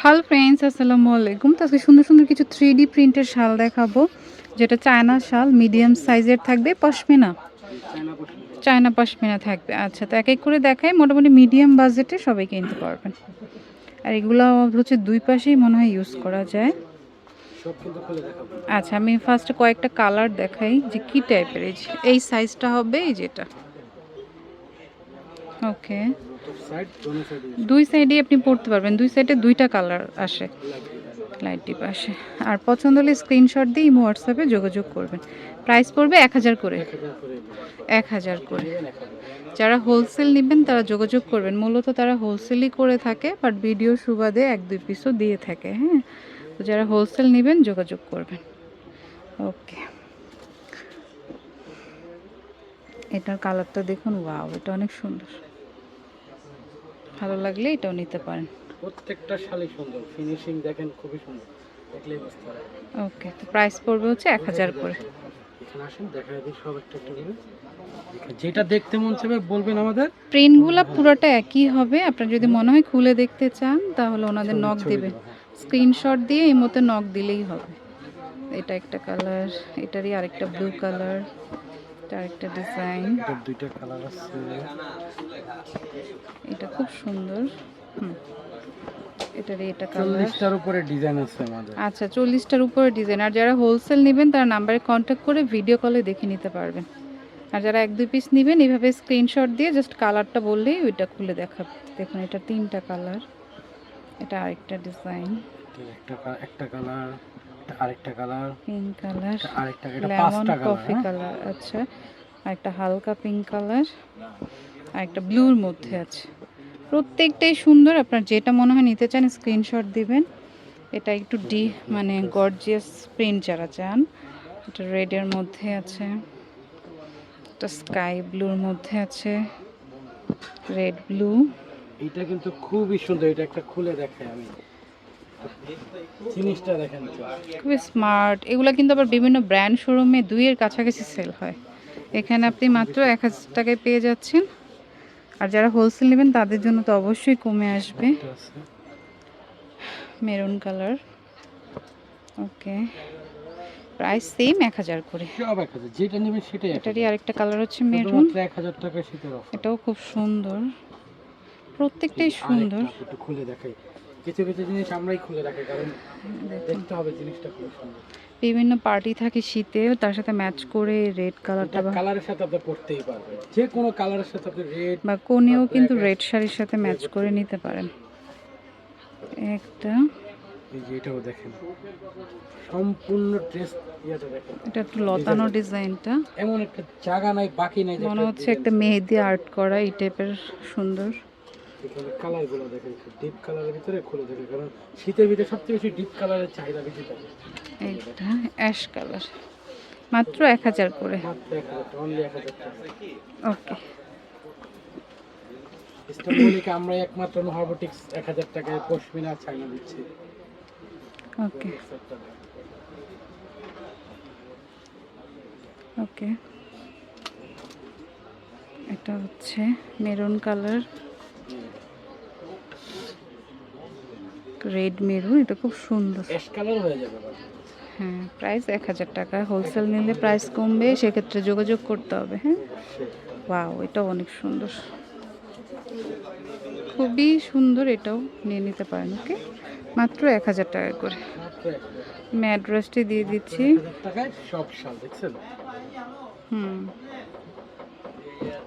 Hello friends, আসসালামু আলাইকুম। তো আজকে সুন্দর সুন্দর কিছু থ্রি ডি প্রিন্টের শাল দেখাবো। যেটা চায়না শাল মিডিয়াম সাইজের থাকবে, পশমিনা। চায়না পশমিনা থাকবে। আচ্ছা তো এক এক করে দেখাই, মোটামুটি মিডিয়াম বাজেটে সবাই কিনতে পারবেন। আর এগুলো হচ্ছে দুই পাশেই মনে হয় ইউজ করা যায়। আচ্ছা আমি ফার্স্ট কয়েকটা কালার দেখাই যে কি টাইপের এই সাইজটা হবে, এই যেটা। ওকে। দুই সাইডে আপনি পড়তে পারবেন দুই সাইডে দুইটা কালার আসে। লাইট ডিপ আসে। আর পছন্দ হলে স্ক্রিনশট দিয়ে ইমো হোয়াটসঅ্যাপে যোগাযোগ করবেন। প্রাইস পড়বে এক হাজার করে। এক হাজার করে যারা হোলসেল নেবেন তারা যোগাযোগ করবেন। মূলত তারা হোলসেলই করে থাকে বাট ভিডিও সুবাদে এক দুই পিসও দিয়ে থাকে হ্যাঁ? তো যারা হোলসেল নেবেন যোগাযোগ করবেন। ওকে। এটার কালারটা দেখুন ওয়াও এটা অনেক সুন্দর। ভালো লাগলে এটাও নিতে পারেন। প্রত্যেকটা শাড়ি সুন্দর। ফিনিশিং দেখেন খুবই সুন্দর। দেখলেই বুঝতে পারবেন। ওকে তো প্রাইস পড়বে হচ্ছে এক হাজার করে। এখানে আসেন দেখা দিই সব একটা একটা করে যেটা দেখতে মন চাবে বলবেন আমাদের। প্রিন্টগুলো পুরোটা একই হবে। আপনার যদি মনে হয় খুলে দেখতে চান তাহলে ওনাদের নক ছবি দেবেন হ্যাঁ। স্ক্রিনশট দিয়ে এই মতো নক দিলেই হবে। এটা একটা কালার এটারই আরেকটা ব্লু কালার এটা আরেকটা ডিজাইন দুইটা কালার আছে। এটা খুব সুন্দর। হুম। এটারই এটা কালার উপরে ডিজাইন আছে আমাদের। আচ্ছা চল্লিশটার উপরে ডিজাইন আর যারা হোলসেল নেবেন তারা নাম্বারে কন্ট্যাক্ট করে ভিডিও কলে দেখে নিতে পারবেন। আর যারা এক দুই পিস নেবেন এইভাবে স্ক্রিনশট দিয়ে জাস্ট কালারটা বললেই ওইটা খুলে দেখাবে দেখুন এটা তিনটা কালার এটা আরেকটা ডিজাইন এটার একটা কা- একটা আরেকটা কালার। পিঙ্ক কালার আরেকটা এটা পাঁচটা কালার কফি কালার আচ্ছা একটা হালকা পিঙ্ক কালার আর একটা ব্লুর মধ্যে আছে। প্রত্যেকটাই সুন্দর আপনার যেটা মনে হয় নিতে চান স্ক্রিনশট দিবেন। এটা একটু ডি মানে গর্জিয়াস প্রিন্ট যারা চান এটা রেডের মধ্যে আছে এটা স্কাই ব্লুর মধ্যে আছে রেড ব্লু এটা কিন্তু খুবই সুন্দর এটা একটা খুলে দেখাই আমি। জিনিসটা দেখেন খুবই স্মার্ট। এগুলো কিন্তু আবার বিভিন্ন ব্র্যান্ড শোরুমে দুইয়ের কাছাকাছি সেল হয়। এখানে আপনি মাত্র এক হাজার টাকায় পেয়ে যাচ্ছেন। আর যারা হোলসেল নেবেন তাদের জন্য তো অবশ্যই কমে আসবে। Maroon colour. Okay. Price same এক হাজার করে। যেটা নেবেন সেটাই এটারই আরেকটা কালার হচ্ছে মেরুন। এক হাজার টাকা শীতের এটাও খুব সুন্দর। প্রত্যেকটাই সুন্দর। একটু খুলে দেখাই। কিছু কিছু জিনিস আমরাই খুলে রাখি কারণ দেখতে হবে জিনিসটা খুব সুন্দর। বিভিন্ন পার্টি থাকে শীতে তার সাথে ম্যাচ করে রেড কালারটা বা কালারের সাথে আপনি পড়তেই পারবেন। যে কোনো কালারের সাথে আপনি রেড বা কোনেও কিন্তু রেড শাড়ির সাথে ম্যাচ করে নিতে পারেন। একটা। এই যে এটাও দেখেন। সম্পূর্ণ ড্রেস ইয়েটা দেখেন। এটা একটু লতানো ডিজাইনটা। এমন একটা জায়গা নাই বাকি নাই মনে হচ্ছে একটা মেহেদি আর্ট করা এই টাইপের সুন্দর। এখানে কালারগুলো দেখেন ডিপ কালারের ভিতরে খুলে দেখেন কারণ শীতের ভিতরে সবচেয়ে বেশি ডিপ কালারের চাহিদা বেশি থাকে। এইটা অ্যাশ কালার মাত্র এক হাজার করে। ওকে ইস্তানবুলিকে আমরা একমাত্র নোহাবটিক্স এক হাজার টাকায় পশমিনা চাইনা দিচ্ছি। ওকে ওকে এটা হচ্ছে মেরুন কালার রেড মেরুন এটা খুব সুন্দর। হয়ে প্রাইস এক হাজার টাকা। হোলসেল নিলে প্রাইস কমবে সেক্ষেত্রে যোগাযোগ করতে হবে হ্যাঁ? ওয়াও এটাও অনেক সুন্দর। খুবই সুন্দর এটাও নিয়ে নিতে পারেন ওকে মাত্র এক হাজার টাকা করে। আমি অ্যাড্রেসটি দিয়ে দিচ্ছি। হুম।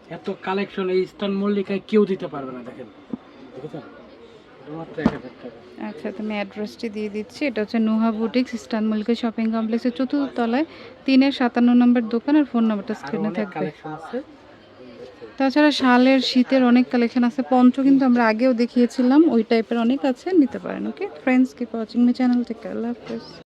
এত কালেকশন এই ইস্টার্ন মল্লিকায় কেউ দিতে পারবে না দেখেন। এটা আচ্ছা তুমি অ্যাড্রেসটি দিয়ে দিচ্ছি। এটা হচ্ছে Nuha boutiques eastern Mallika shopping কমপ্লেক্সের চতুর্থ তলায় তিনের সাতান্ন নম্বর দোকান আর ফোন নাম্বারটা স্ক্রিনে থাকবে। তাছাড়া শালের শীতের অনেক কালেকশন আছে। পঞ্চ কিন্তু আমরা আগেও দেখিয়েছিলাম ওই টাইপের অনেক আছে নিতে পারেন okay friends keep watching my channel থেকে আল্লাহ হাফেজ।